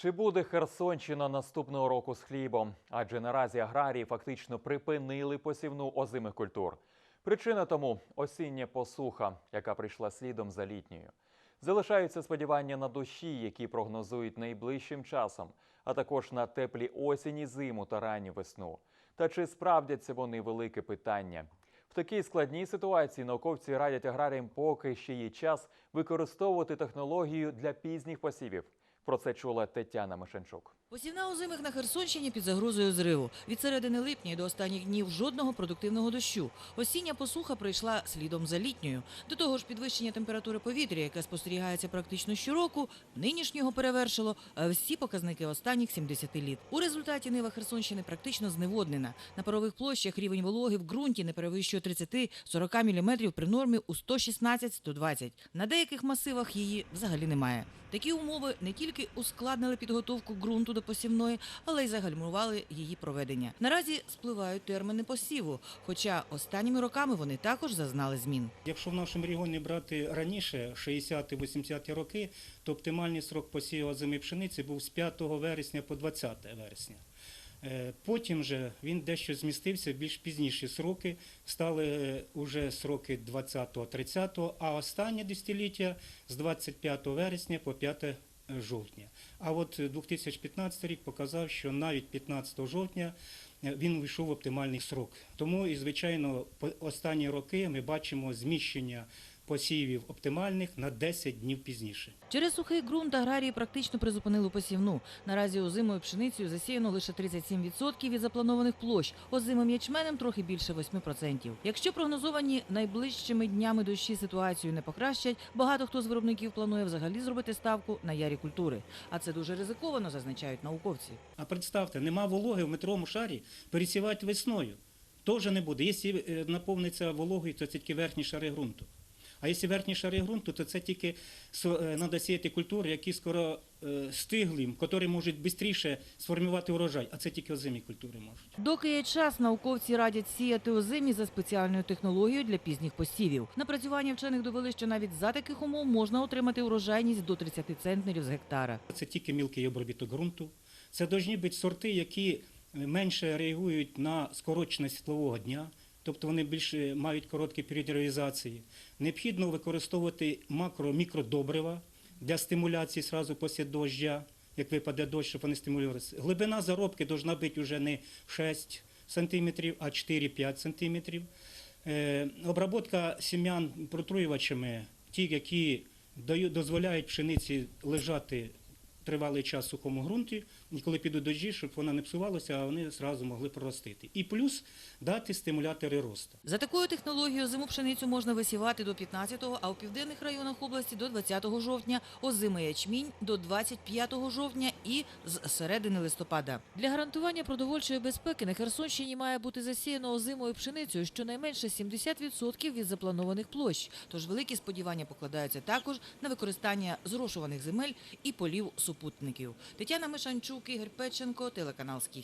Чи буде Херсонщина наступного року з хлібом? Адже наразі аграрії фактично припинили посівну озимих культур. Причина тому осіння посуха, яка прийшла слідом за літньою. Залишаються сподівання на дощі, які прогнозують найближчим часом, а також на теплі осінь і зиму та ранню весну. Та чи справдяться вони велике питання? В такій складній ситуації науковці радять аграріям, поки ще є час, використовувати технологію для пізніх посівів. Про це чула Тетяна Мишенчук. Посівна озимих на Херсонщині під загрозою зриву. Від середини липня до останніх днів жодного продуктивного дощу. Осіння посуха прийшла слідом за літньою. До того ж, підвищення температури повітря, яке спостерігається практично щороку, нинішнього перевершило всі показники останніх 70 літ. У результаті нива Херсонщини практично зневоднена. На парових площах рівень вологи в ґрунті не перевищує 30-40 мм при нормі у 116-120. На деяких масивах її взагалі немає. Такі умови не тільки ускладнили підготовку ґрунту до посівної, але й загальмували її проведення. Наразі спливають терміни посіву, хоча останніми роками вони також зазнали змін. Якщо в нашому регіоні брати раніше, 60-80 роки, то оптимальний срок посіву зими пшениці був з 5 вересня по 20 вересня. Е, Потім же він дещо змістився в більш пізніші сроки, стали вже сроки 20-30, а останнє десятиліття з 25 вересня по 5 жовтня. А от 2015 рік показав, що навіть 15 жовтня е, він увійшов в оптимальний срок. Тому і, звичайно, останні роки ми бачимо зміщення посівів оптимальних на 10 днів пізніше. Через сухий ґрунт аграрії практично призупинили посівну. Наразі озимою пшеницею засіяно лише 37% від запланованих площ, озимим ячменем трохи більше 8%. Якщо прогнозовані найближчими днями дощі ситуацію не покращать, багато хто з виробників планує взагалі зробити ставку на ярі культури. А це дуже ризиковано, зазначають науковці. А представте, нема вологи в метровому шарі, пересівати весною. Теж не буде. Якщо е, наповниться вологою, то це тільки верхні шари ґрунту. А якщо верхні шари ґрунту, то це тільки треба сіяти культури, які скоро е, стиглі, які можуть швидше сформувати урожай, а це тільки озимі культури можуть. Доки є час, науковці радять сіяти озимі за спеціальною технологією для пізніх посівів. Напрацювання вчених довели, що навіть за таких умов можна отримати урожайність до 30 центнерів з гектара. Це тільки мілкий обробіток ґрунту. Це повинні бути сорти, які менше реагують на скороченість світлового дня, тобто вони більше мають короткий період реалізації. Необхідно використовувати макро-мікродобрива для стимуляції сразу після доща, як випаде дощ, щоб вони стимулювалися. Глибина заробки повинна бути вже не 6 см, а 4-5 см. Обработка сім'ян протруювачами, ті, які дозволяють пшениці лежати тривалий час в сухому ґрунті, і коли підуть дощі, щоб вона не псувалася, а вони одразу могли проростити. І плюс дати стимулятори росту. За такою технологією зиму пшеницю можна висівати до 15-го, а у південних районах області до 20 жовтня, озимий ячмінь до 25 жовтня і з середини листопада. Для гарантування продовольчої безпеки на Херсонщині має бути засіяно озимою пшеницею щонайменше 70% від запланованих площ. Тож великі сподівання покладаються також на використання зрошуваних земель і полів супутників. Тетяна Мишанчук, Ігор Печенко, телеканал Скіф.